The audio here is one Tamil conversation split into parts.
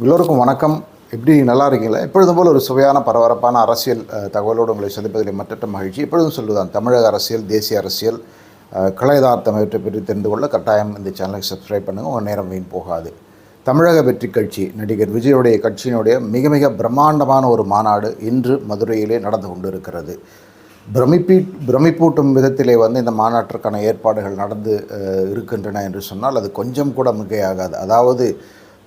எல்லோருக்கும் வணக்கம். எப்படி நல்லா இருக்கீங்களா? எப்பொழுதும் போல் ஒரு சுவையான பரபரப்பான அரசியல் தகவலோடு உங்களை சந்திப்பதில் மற்றற்ற மகிழ்ச்சி. எப்பொழுதும் சொல்லுதான் தமிழக அரசியல் தேசிய அரசியல் அஹ், இவற்றை பற்றி தெரிந்து கொள்ள கட்டாயம் இந்த சேனலுக்கு சப்ஸ்கிரைப் பண்ணுங்கள் உங்கள் நேரம் வீண் போகாது. தமிழக வெற்றி கட்சி நடிகர் விஜயுடைய கட்சியினுடைய மிக மிக பிரம்மாண்டமான ஒரு மாநாடு இன்று மதுரையிலே நடந்து கொண்டிருக்கிறது. பிரமிப்பீ பிரமிப்பூட்டும் விதத்திலே வந்து இந்த மாநாட்டிற்கான ஏற்பாடுகள் நடந்து இருக்கின்றன என்று சொன்னால் அது கொஞ்சம் கூட மிகையாகாது. அதாவது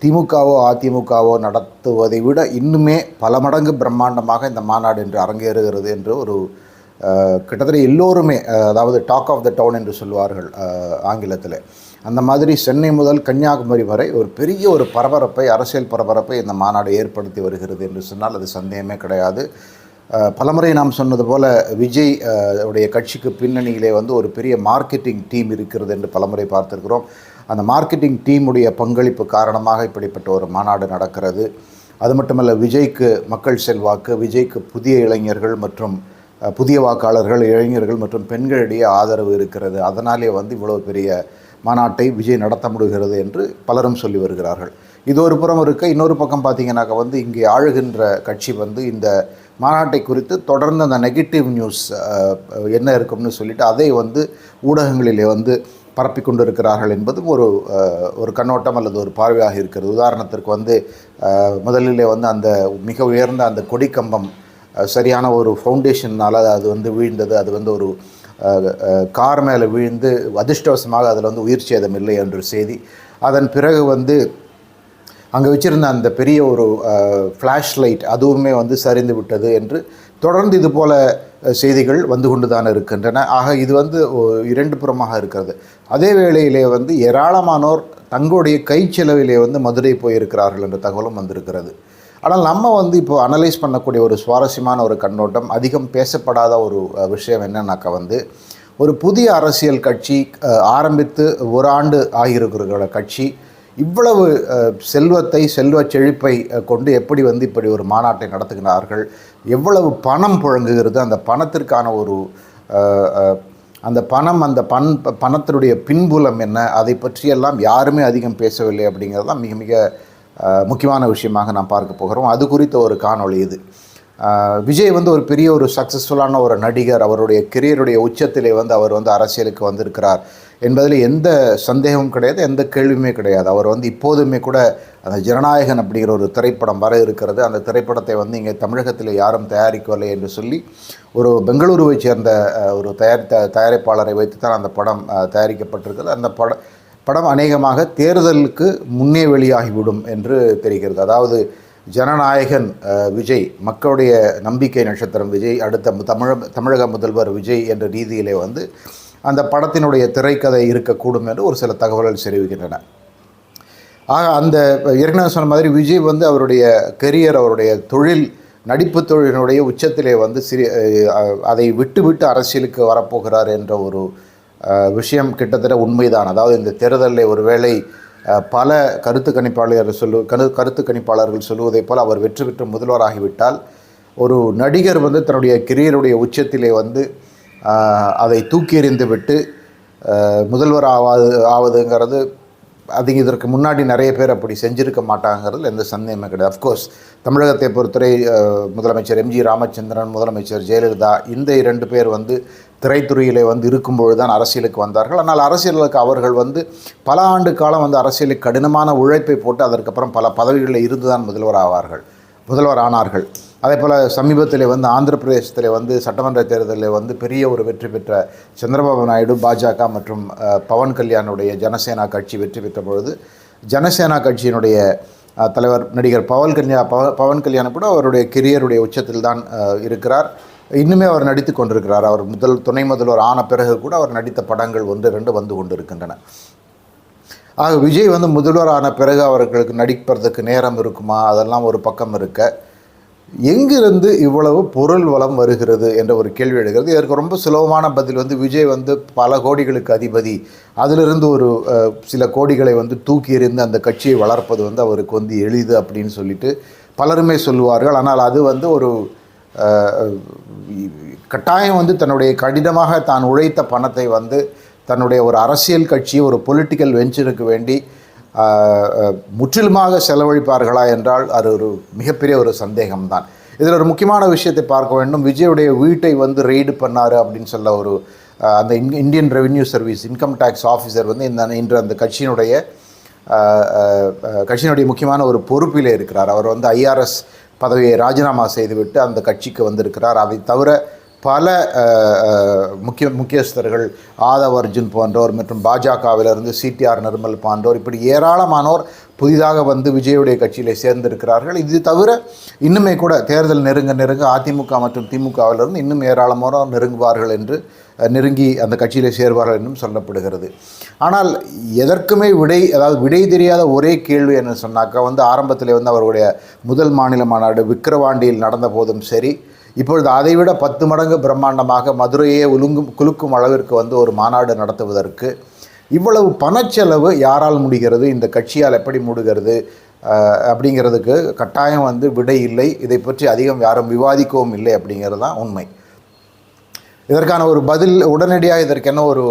திமுகவோ அதிமுகவோ நடத்துவதை விட இன்னுமே பல மடங்கு பிரம்மாண்டமாக இந்த மாநாடு என்று அரங்கேறுகிறது என்று ஒரு கிட்டத்தட்ட எல்லோருமே அதாவது டாக் ஆஃப் த டவுன் என்று சொல்வார்கள் ஆங்கிலத்தில். அந்த மாதிரி சென்னை முதல் கன்னியாகுமரி வரை ஒரு பெரிய ஒரு பரபரப்பை அரசியல் பரபரப்பை இந்த மாநாடு ஏற்படுத்தி வருகிறது என்று சொன்னால் அது சந்தேகமே கிடையாது. பலமுறை நாம் சொன்னது போல விஜய் உடைய கட்சிக்கு பின்னணியிலே வந்து ஒரு பெரிய மார்க்கெட்டிங் டீம் இருக்கிறது என்று பலமுறை பார்த்துருக்கிறோம். அந்த மார்க்கெட்டிங் டீமுடைய பங்களிப்பு காரணமாக இப்படிப்பட்ட ஒரு மாநாடு நடக்கிறது. அது மட்டுமல்ல விஜய்க்கு மக்கள் செல்வாக்கு விஜய்க்கு புதிய இளைஞர்கள் மற்றும் புதிய வாக்காளர்கள் இளைஞர்கள் மற்றும் பெண்களிடையே ஆதரவு இருக்கிறது. அதனாலே வந்து இவ்வளோ பெரிய மாநாட்டை விஜய் நடத்த முடிகிறது என்று பலரும் சொல்லி வருகிறார்கள். இது ஒரு புறம் இருக்க இன்னொரு பக்கம் பார்த்தீங்கன்னாக்க வந்து இங்கே ஆளுகின்ற கட்சி வந்து இந்த மாநாட்டை குறித்து தொடர்ந்து அந்த நெகட்டிவ் நியூஸ் என்ன இருக்கும்னு சொல்லிட்டு அதை வந்து ஊடகங்களிலே வந்து பரப்பி கொண்டிருக்கிறார்கள் என்பதும் ஒரு ஒரு கண்ணோட்டம் அல்லது ஒரு பார்வையாக இருக்கிறது. உதாரணத்திற்கு வந்து முதலிலே வந்து அந்த மிக உயர்ந்த அந்த கொடிக்கம்பம் சரியான ஒரு ஃபவுண்டேஷனால் அது வந்து வீழ்ந்தது. அது வந்து ஒரு கார் மேலே விழுந்து அதிர்ஷ்டவசமாக அதில் வந்து உயிர் சேதம் இல்லை என்ற செய்தி. அதன் பிறகு வந்து அங்கே வச்சுருந்த அந்த பெரிய ஒரு ஃப்ளாஷ் லைட் அதுவுமே வந்து சரிந்து விட்டது என்று தொடர்ந்து இது போல செய்திகள் வந்து கொண்டு தான் இருக்கின்றன. ஆக இது வந்து இரண்டு புறமாக இருக்கிறது. அதே வேளையிலே வந்து ஏராளமானோர் தங்களுடைய கைச்செலவிலே வந்து மதுரை போயிருக்கிறார்கள் என்ற தகவலும் வந்திருக்கிறது. ஆனால் நம்ம வந்து இப்போ அனலைஸ் பண்ணக்கூடிய ஒரு சுவாரஸ்யமான ஒரு கண்ணோட்டம் அதிகம் பேசப்படாத ஒரு விஷயம் என்னன்னாக்கா வந்து ஒரு புதிய அரசியல் கட்சி ஆரம்பித்து ஒரு ஆண்டு ஆகியிருக்கிற கட்சி இவ்வளவு செல்வத்தை செல்வச் செழிப்பை கொண்டு எப்படி வந்து இப்படி ஒரு மாநாட்டை நடத்துகிறார்கள் எவ்வளவு பணம் புழங்குகிறது அந்த பணத்திற்கான ஒரு அந்த பணம் அந்த பண் பணத்தினுடைய பின்புலம் என்ன அதை பற்றியெல்லாம் யாருமே அதிகம் பேசவில்லை அப்படிங்கிறது தான் மிக மிக முக்கியமான விஷயமாக நாம் பார்க்க போகிறோம். அது குறித்த ஒரு காணொளி இது. விஜய் வந்து ஒரு பெரிய ஒரு சக்ஸஸ்ஃபுல்லான ஒரு நடிகர். அவருடைய கெரியருடைய உச்சத்திலே வந்து அவர் வந்து அரசியலுக்கு வந்திருக்கிறார். என்பதில் எந்த சந்தேகமும் கிடையாது எந்த கேள்வியுமே கிடையாது. அவர் வந்து இப்போதுமே கூட அந்த ஜனநாயகன் அப்படிங்கிற ஒரு திரைப்படம் வர இருக்கிறது. அந்த திரைப்படத்தை வந்து இங்கே தமிழகத்தில் யாரும் தயாரிக்கவில்லை என்று சொல்லி ஒரு பெங்களூருவை சேர்ந்த ஒரு தயாரித்த தயாரிப்பாளரை வைத்து தான் அந்த படம் தயாரிக்கப்பட்டிருக்கிறது. அந்த பட படம் அநேகமாக தேர்தலுக்கு முன்னே வெளியாகிவிடும் என்று தெரிகிறது. அதாவது ஜனநாயகன் விஜய் மக்களுடைய நம்பிக்கை நட்சத்திரம் விஜய் அடுத்த தமிழ தமிழக முதல்வர் விஜய் என்ற ரீதியிலே வந்து அந்த படத்தினுடைய திரைக்கதை இருக்கக்கூடும் என்று ஒரு சில தகவல்கள் தெரிவிக்கின்றன. ஆக அந்த ஏற்கனவே சொன்ன மாதிரி விஜய் வந்து அவருடைய கெரியர் அவருடைய தொழில் நடிப்பு தொழிலினுடைய உச்சத்திலே வந்து சிறி அதை விட்டுவிட்டு அரசியலுக்கு வரப்போகிறார் என்ற ஒரு விஷயம் கிட்டத்தட்ட உண்மைதான். அதாவது இந்த தேர்தலில் ஒருவேளை பல கருத்து கணிப்பாளர்கள் சொல்லு கரு கருத்து கணிப்பாளர்கள் சொல்லுவதைப் போல் அவர் வெற்றி பெற்று முதல்வராகிவிட்டால் ஒரு நடிகர் வந்து தன்னுடைய கெரியருடைய உச்சத்திலே வந்து அதை தூக்கி எறிந்துவிட்டு முதல்வர் ஆவாது ஆவதுங்கிறது அது இதற்கு முன்னாடி நிறைய பேர் அப்படி செஞ்சிருக்க மாட்டாங்கிறதுல எந்த சந்தேகமே கிடையாது. அஃப்கோர்ஸ் தமிழகத்தை பொறுத்தவரை முதலமைச்சர் எம்ஜி ராமச்சந்திரன் முதலமைச்சர் ஜெயலலிதா இந்த இரண்டு பேர் வந்து திரைத்துறையிலே வந்து இருக்கும்பொழுது தான் அரசியலுக்கு வந்தார்கள். ஆனால் அரசியலுக்கு அவர்கள் வந்து பல ஆண்டு காலம் வந்து அரசியலுக்கு கடினமான உழைப்பை போட்டு அதற்கப்புறம் பல பதவிகளில் இருந்து தான் முதல்வர் ஆவார்கள் முதல்வர் ஆனார்கள். அதே போல் சமீபத்தில் வந்து ஆந்திர பிரதேசத்தில் வந்து சட்டமன்ற தேர்தலில் வந்து பெரிய ஒரு வெற்றி பெற்ற சந்திரபாபு நாயுடு பாஜக மற்றும் பவன் கல்யாணுடைய ஜனசேனா கட்சி வெற்றி பெற்ற பொழுது ஜனசேனா கட்சியினுடைய தலைவர் நடிகர் பவன் கல்யா பவ பவன் கல்யாணம் கூட அவருடைய கெரியருடைய உச்சத்தில் தான் இருக்கிறார். இன்னுமே அவர் நடித்து கொண்டிருக்கிறார். அவர் முதல் துணை முதல்வர் ஆன பிறகு கூட அவர் நடித்த படங்கள் ஒன்று ரெண்டு வந்து கொண்டிருக்கின்றன. ஆக விஜய் வந்து முதல்வர் ஆன பிறகு அவர்களுக்கு நடிப்பதற்கு நேரம் இருக்குமா? அதெல்லாம் ஒரு பக்கம் இருக்க. எங்கிருந்து இவ்வளவு பொருள் வளம் வருகிறது என்ற ஒரு கேள்வி எழுகிறது. இதற்கு ரொம்ப சுலபமான பதில் வந்து விஜய் வந்து பல கோடிகளுக்கு அதிபதி. அதிலிருந்து ஒரு சில கோடிகளை வந்து தூக்கி எறிந்து அந்த கட்சியை வளர்ப்பது வந்து அவருக்கு வந்து எளிது அப்படின்னு சொல்லிட்டு பலருமே சொல்லுவார்கள். ஆனால் அது வந்து ஒரு கட்டாயம் வந்து தன்னுடைய கடினமாக தான் உழைத்த பணத்தை வந்து தன்னுடைய ஒரு அரசியல் கட்சி ஒரு பொலிட்டிக்கல் வெஞ்சருக்கு வேண்டி முற்றிலுமாக செலவழிப்பார்களா என்றால் அது ஒரு மிகப்பெரிய ஒரு சந்தேகம்தான். இதில் ஒரு முக்கியமான விஷயத்தை பார்க்க வேண்டும். விஜயுடைய வீட்டை வந்து ரெய்டு பண்ணார் அப்படின்னு சொல்ல ஒரு அந்த இன் Indian revenue service income tax officer வந்து இந்த இன்று அந்த கட்சியினுடைய கட்சியினுடைய முக்கியமான ஒரு பொறுப்பில் இருக்கிறார். அவர் வந்து ஐஆர்எஸ் பதவியை ராஜினாமா செய்துவிட்டு அந்த கட்சிக்கு வந்திருக்கிறார். அதை தவிர பல முக்கிய முக்கியஸ்தர்கள் ஆதவ் அர்ஜுன் போன்றோர் மற்றும் பாஜகவிலிருந்து சிடிஆர் நிர்மல் போன்றோர் இப்படி ஏராளமானோர் புதிதாக வந்து விஜயுடைய கட்சியில் சேர்ந்திருக்கிறார்கள். இது தவிர இன்னுமே கூட தேர்தல் நெருங்க நெருங்க அதிமுக மற்றும் திமுகவிலிருந்து இன்னும் ஏராளமானோர் நெருங்குவார்கள் என்று நெருங்கி அந்த கட்சியில் சேர்வார்கள் என்றும் சொல்லப்படுகிறது. ஆனால் எதற்குமே விடை அதாவது விடை தெரியாத ஒரே கேள்வி என்ன சொன்னாக்கா வந்து ஆரம்பத்தில் வந்து அவருடைய முதல் மாநில மாநாடு விக்கிரவாண்டியில் நடந்த போதும் சரி இப்பொழுது அதைவிட பத்து மடங்கு பிரம்மாண்டமாக மதுரையே உலுங்கும் குலுக்கும் அளவிற்கு வந்து ஒரு மாநாடு நடத்துவதற்கு இவ்வளவு பணச்செலவு யாரால் முடிகிறது? இந்த கட்சியால் எப்படி மூடுகிறது? அப்படிங்கிறதுக்கு கட்டாயம் வந்து விடை இல்லை. இதை பற்றி அதிகம் யாரும் விவாதிக்கவும் இல்லை அப்படிங்கிறது தான் உண்மை. இதற்கான ஒரு பதில் உடனடியாக இதற்கு என்ன ஒரு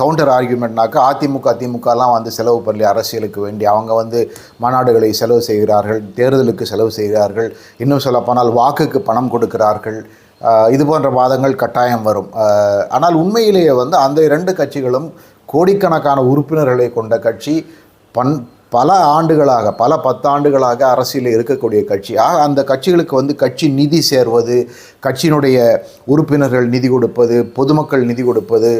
கவுண்டர் ஆர்கியூமெண்ட்னாக்கா அதிமுக திமுகலாம் வந்து செலவு பண்ணி அரசியலுக்கு வேண்டி அவங்க வந்து மாநாடுகளை செலவு செய்கிறார்கள் தேர்தலுக்கு செலவு செய்கிறார்கள் இன்னும் சொல்லப்போனால் வாக்குக்கு பணம் கொடுக்கிறார்கள். இது போன்ற வாதங்கள் கட்டாயம் வரும். ஆனால் உண்மையிலேயே வந்து அந்த இரண்டு கட்சிகளும் கோடிக்கணக்கான உறுப்பினர்களை கொண்ட கட்சி பன் பல ஆண்டுகளாக பல பத்தாண்டுகளாக அரசியலில் இருக்கக்கூடிய கட்சி. ஆக அந்த கட்சிகளுக்கு வந்து கட்சி நிதி சேர்வது கட்சியினுடைய உறுப்பினர்கள் நிதி கொடுப்பது பொதுமக்கள் நிதி கொடுப்பது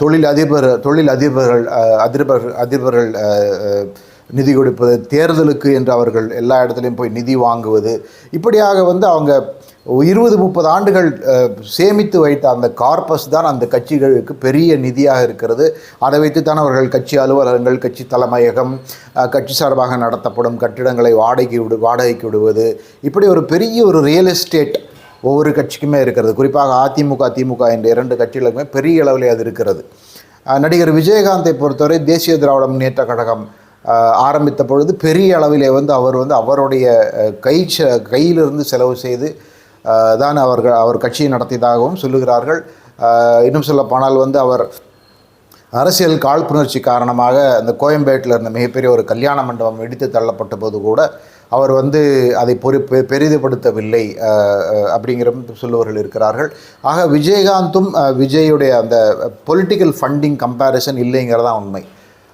தொழில் அதிபர் தொழில் அதிபர்கள் அதிபர் அதிபர்கள் நிதி கொடுப்பது தேர்தலுக்கு என்று அவர்கள் எல்லா இடத்துலையும் போய் நிதி வாங்குவது. இப்படியாக வந்து அவங்க இருபது முப்பது ஆண்டுகள் சேமித்து வைத்த அந்த கார்பஸ் தான் அந்த கட்சிகளுக்கு பெரிய நிதியாக இருக்கிறது. அதை வைத்துத்தான் அவர்கள் கட்சி அலுவலகங்கள் கட்சி தலைமையகம் கட்சி சார்பாக நடத்தப்படும் கட்டிடங்களை வாடகைக்கு விடு வாடகைக்கு விடுவது. இப்படி ஒரு பெரிய ஒரு ரியல் எஸ்டேட் ஒவ்வொரு கட்சிக்குமே இருக்கிறது. குறிப்பாக அதிமுக திமுக என்ற இரண்டு கட்சிகளுக்குமே பெரிய அளவில் அது இருக்கிறது. நடிகர் விஜயகாந்தை பொறுத்தவரை தேசிய திராவிட முன்னேற்ற கழகம் ஆரம்பித்த பொழுது பெரிய அளவிலே வந்து அவர் வந்து அவருடைய கை ச- கையிலிருந்து செலவு செய்து தான் அவர்கள் அவர் கட்சியை நடத்தியதாகவும் சொல்லுகிறார்கள். இன்னும் சொல்லப்போனால் வந்து அவர் அரசியல் காழ்ப்புணர்ச்சி காரணமாக அந்த கோயம்பேட்டில் இருந்த மிகப்பெரிய ஒரு கல்யாண மண்டபம் இடித்து தள்ளப்பட்ட போது கூட அவர் வந்து அதை பொறி பெரிதுபடுத்தவில்லை. அப்படிங்கிற சொல்லுவர்கள் இருக்கிறார்கள். ஆக விஜயகாந்தும் விஜயுடைய அந்த பொலிட்டிக்கல் ஃபண்டிங் கம்பேரிசன் இல்லைங்கிறதான் உண்மை.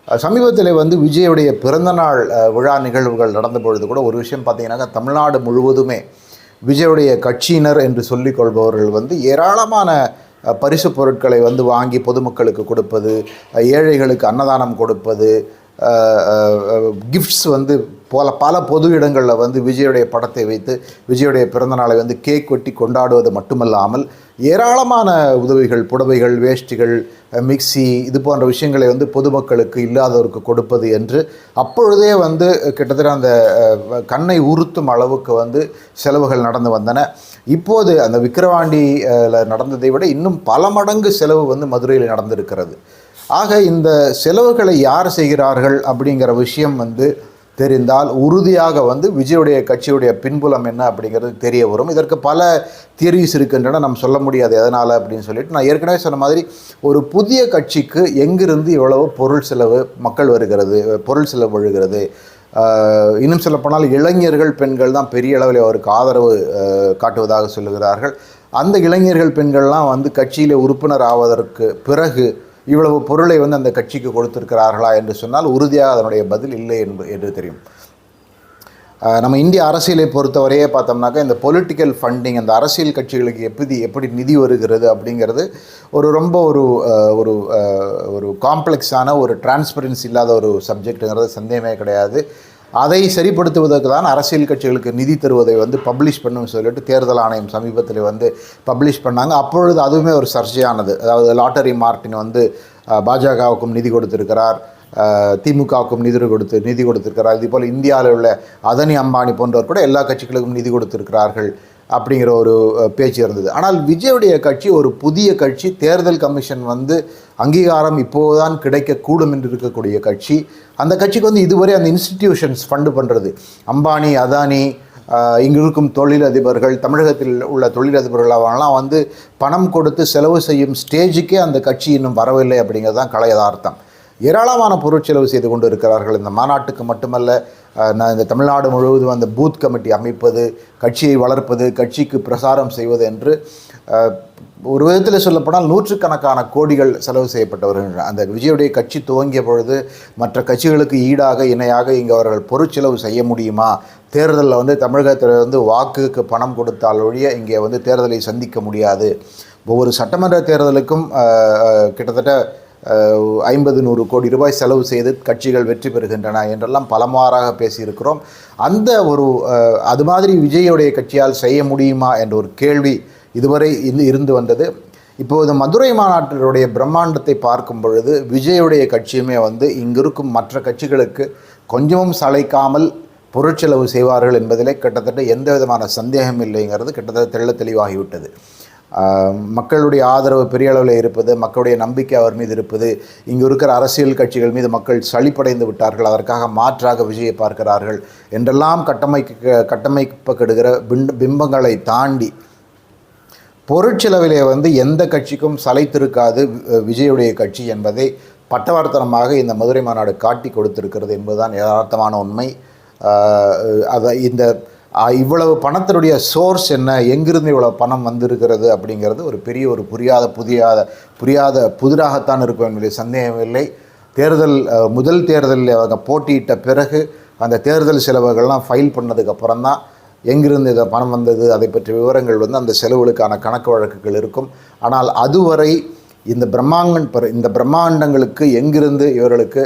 சமீபத்தில் வந்து விஜயுடைய பிறந்தநாள் விழா நிகழ்வுகள் நடந்த பொழுது கூட ஒரு விஷயம் பார்த்தீங்கன்னாக்கா தமிழ்நாடு முழுவதுமே விஜயுடைய கட்சியினர் என்று சொல்லிக் கொள்பவர்கள் வந்து ஏராளமான பரிசு பொருட்களை வந்து வாங்கி பொதுமக்களுக்கு கொடுப்பது ஏழைகளுக்கு அன்னதானம் கொடுப்பது கிஃப்ட்ஸ் வந்து போல பல பொது இடங்களில் வந்து விஜயுடைய படத்தை வைத்து விஜயுடைய பிறந்தநாளை வந்து கேக் வெட்டி கொண்டாடுவது மட்டுமல்லாமல் ஏராளமான உதவிகள் புடவைகள் வேஷ்டிகள் மிக்சி மிக்ஸி இது போன்ற விஷயங்களை வந்து பொதுமக்களுக்கு இல்லாதவருக்கு கொடுப்பது என்று அப்பொழுதே வந்து கிட்டத்தட்ட அந்த கண்ணை உறுத்தும் அளவுக்கு வந்து செலவுகள் நடந்து வந்தன. இப்போது அந்த விக்கிரவாண்டியில் நடந்ததை விட இன்னும் பல மடங்கு செலவு வந்து மதுரையில் நடந்திருக்கிறது. ஆக இந்த செலவுகளை யார் செய்கிறார்கள் அப்படிங்கிற விஷயம் வந்து தெரிந்தால் உறுதியாக வந்து விஜயுடைய கட்சியுடைய பின்புலம் என்ன அப்படிங்கிறது தெரிய வரும். இதற்கு பல தியரிஸ் இருக்கின்றன. நம்ம சொல்ல முடியாது எதனால் அப்படின்னு சொல்லிட்டு நான் ஏற்கனவே சொன்ன மாதிரி ஒரு புதிய கட்சிக்கு எங்கிருந்து இவ்வளவு பொருள் செலவு மக்கள் வருகிறது பொருள் செலவு வருகிறது இன்னும் சொல்லப்போனால் இளைஞர்கள் பெண்கள் தான் பெரிய அளவில் அவருக்கு ஆதரவு காட்டுவதாக சொல்லுகிறார்கள். அந்த இளைஞர்கள் பெண்கள்லாம் வந்து கட்சியில் உறுப்பினர் ஆவதற்கு பிறகு இவ்வளவு பொருளை வந்து அந்த கட்சிக்கு கொடுத்திருக்கிறார்களா என்று சொன்னால் உறுதியாக அதனுடைய பதில் இல்லை என்று என்று தெரியும். நம்ம இந்திய அரசியலை பொறுத்தவரையே பார்த்தோம்னாக்கா இந்த பொலிட்டிக்கல் ஃபண்டிங் அந்த அரசியல் கட்சிகளுக்கு எப்படி எப்படி நிதி வருகிறது அப்படிங்கிறது ஒரு ரொம்ப ஒரு ஒரு ஒரு காம்ப்ளெக்ஸான ஒரு டிரான்ஸ்பரன்சி இல்லாத ஒரு சப்ஜெக்ட்டுங்கிறது சந்தேகமே கிடையாது. அதை சரிப்படுத்துவதற்கு தான் அரசியல் கட்சிகளுக்கு நிதி தருவதை வந்து பப்ளிஷ் பண்ணும் சொல்லிட்டு தேர்தல் ஆணையம் சமீபத்தில் வந்து பப்ளிஷ் பண்ணாங்க. அப்பொழுது அதுவுமே ஒரு சர்ச்சையானது. அதாவது லாட்டரி மார்ட்டின் வந்து பாஜகவுக்கும் நிதி கொடுத்திருக்கிறார். திமுகவுக்கும் நிதி கொடுத்து நிதி கொடுத்திருக்கிறார். இதே போல் இந்தியாவில் உள்ள அதனி அம்பானி போன்றவர் கூட எல்லா கட்சிகளுக்கும் நிதி கொடுத்திருக்கிறார்கள். அப்படிங்கிற ஒரு பேச்சு இருந்தது. ஆனால் விஜயுடைய கட்சி ஒரு புதிய கட்சி. தேர்தல் கமிஷன் வந்து அங்கீகாரம் இப்போதுதான் கிடைக்கக்கூடும் என்று இருக்கக்கூடிய கட்சி. அந்த கட்சிக்கு வந்து இதுவரை அந்த இன்ஸ்டிடியூஷன்ஸ் ஃபண்டு பண்ணுறது அம்பானி அதானி இங்கு இருக்கும் தொழிலதிபர்கள் தமிழகத்தில் உள்ள தொழிலதிபர்கள் அவங்களாம் வந்து பணம் கொடுத்து செலவு செய்யும் ஸ்டேஜுக்கே அந்த கட்சி இன்னும் வரவில்லை அப்படிங்கிறது தான் கலை யதார்த்தம் ஏராளமான பொருட்செலவு செய்து கொண்டு இருக்கிறார்கள். இந்த மாநாட்டுக்கு மட்டுமல்ல நான் இந்த தமிழ்நாடு முழுவதும் அந்த பூத் கமிட்டி அமைப்பது கட்சியை வளர்ப்பது கட்சிக்கு பிரசாரம் செய்வது என்று ஒரு விதத்தில் சொல்லப்போனால் நூற்றுக்கணக்கான கோடிகள் செலவு செய்யப்பட்டு வருகின்றன. அந்த விஜயுடைய கட்சி துவங்கிய பொழுது மற்ற கட்சிகளுக்கு ஈடாக இணையாக இங்கே அவர்கள் பொருட்செலவு செய்ய முடியுமா? தேர்தலில் வந்து தமிழகத்தில் வந்து வாக்குக்கு பணம் கொடுத்தால் ஒழிய இங்கே வந்து தேர்தலை சந்திக்க முடியாது. ஒவ்வொரு சட்டமன்ற தேர்தலுக்கும் கிட்டத்தட்ட ஐம்பது நூறு கோடி ரூபாய் செலவு செய்து கட்சிகள் வெற்றி பெறுகின்றன என்றெல்லாம் பலமாறாக பேசியிருக்கிறோம். அந்த ஒரு அது மாதிரி விஜயுடைய கட்சியால் செய்ய முடியுமா என்ற ஒரு கேள்வி இதுவரை இருந்து இருந்து வந்தது. இப்போது மதுரை மாநாட்டினுடைய பிரம்மாண்டத்தை பார்க்கும் பொழுது விஜயுடைய கட்சியுமே வந்து இங்கிருக்கும் மற்ற கட்சிகளுக்கு கொஞ்சமும் சளைக்காமல் பொருட்செலவு செய்வார்கள் என்பதிலே கிட்டத்தட்ட எந்த விதமான சந்தேகம் இல்லைங்கிறது கிட்டத்தட்ட தெள்ள தெளிவாகிவிட்டது. மக்களுடைய ஆதரவு பெரிய அளவில் இருப்பது மக்களுடைய நம்பிக்கை அவர் மீது இருப்பது இங்கு இருக்கிற அரசியல் கட்சிகள் மீது மக்கள் சளிப்படைந்து விட்டார்கள் அதற்காக மாற்றாக விஜயை பார்க்கிறார்கள் என்றெல்லாம் கட்டமைக்க கட்டமைக்கப்படுகிற பிம்பங்களை தாண்டி பொருட்செலவிலே வந்து எந்த கட்சிக்கும் சளைத்திருக்காது விஜயுடைய கட்சி என்பதை பட்டவர்த்தனமாக இந்த மதுரை மாநாடு காட்டி கொடுத்திருக்கிறது என்பதுதான் யதார்த்தமான உண்மை. அதை இந்த இவ்வளவு பணத்தினுடைய சோர்ஸ் என்ன? எங்கிருந்து இவ்வளவு பணம் வந்திருக்கிறது அப்படிங்கிறது ஒரு பெரிய ஒரு புரியாத புதியாத புரியாத புதிராகத்தான் இருக்கும் என்பதில் சந்தேகமில்லை தேர்தல் முதல் தேர்தலில் அவங்க போட்டியிட்ட பிறகு அந்த தேர்தல் செலவுகள்லாம் ஃபைல் பண்ணதுக்கப்புறம் தான் எங்கிருந்து இதை பணம் வந்தது? அதை பற்றிய விவரங்கள் வந்து அந்த செலவுகளுக்கான கணக்கு வழக்குகள் இருக்கும். ஆனால் அதுவரை இந்த பிரம்மாண்டன் இந்த பிரம்மாண்டங்களுக்கு எங்கிருந்து இவர்களுக்கு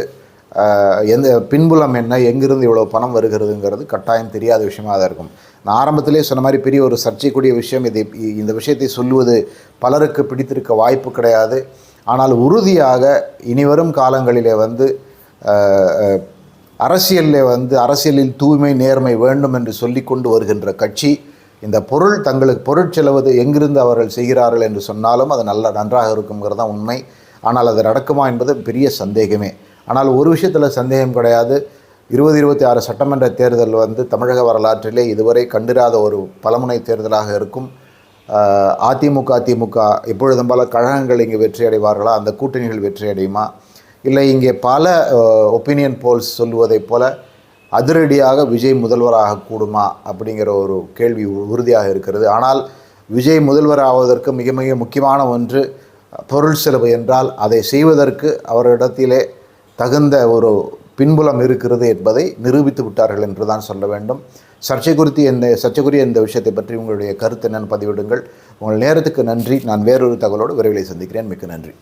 எந்த பின்புலம் என்ன எங்கிருந்து இவ்வளோ பணம் வருகிறதுங்கிறது கட்டாயம் தெரியாத விஷயமா தான் இருக்கும். நான் ஆரம்பத்திலே சொன்ன மாதிரி பெரிய ஒரு சர்ச்சைக்குரிய விஷயம் இதை. இந்த விஷயத்தை சொல்லுவது பலருக்கு பிடித்திருக்க வாய்ப்பு கிடையாது. ஆனால் உறுதியாக இனிவரும் காலங்களிலே வந்து அரசியலில் வந்து அரசியலில் தூய்மை நேர்மை வேண்டும் என்று சொல்லி கொண்டு வருகின்ற கட்சி இந்த பொருள் தங்களுக்கு பொருட்செலவு எங்கிருந்து அவர்கள் செய்கிறார்கள் என்று சொன்னாலும் அது நல்ல நன்றாக இருக்குங்கிறது தான் உண்மை. ஆனால் அது நடக்குமா என்பது பெரிய சந்தேகமே. ஆனால் ஒரு விஷயத்தில் சந்தேகம் கிடையாது. இருபது இருபத்தி ஆறு சட்டமன்ற தேர்தல் வந்து தமிழக வரலாற்றிலே இதுவரை கண்டிராத ஒரு பலமுனை தேர்தலாக இருக்கும். அதிமுக அதிமுக திமுக எப்பொழுதும் பல கழகங்கள் இங்கே வெற்றி அடைவார்களா அந்த கூட்டணிகள் வெற்றி அடையுமா இல்லை இங்கே பல ஒப்பீனியன் போல்ஸ் சொல்லுவதைப் போல அதிரடியாக விஜய் முதல்வராக கூடுமா? அப்படிங்கிற ஒரு கேள்வி உ- உறுதியாக இருக்கிறது. ஆனால் விஜய் முதல்வர் ஆவதற்கு மிக மிக முக்கியமான ஒன்று பொருள் செலவு என்றால் அதை செய்வதற்கு அவரிடத்திலே தகுந்த ஒரு பின்புலம் இருக்கிறது என்பதை நிரூபித்து விட்டார்கள் என்று தான் சொல்ல வேண்டும். சர்ச்சை குறித்து இந்த சர்ச்சைக்குரிய இந்த விஷயத்தை பற்றி உங்களுடைய கருத்து என்னென்னு பதிவிடுங்கள். உங்கள் நேரத்துக்கு நன்றி. நான் வேறொரு தகவலோடு விரைவில் சந்திக்கிறேன். மிக்க நன்றி.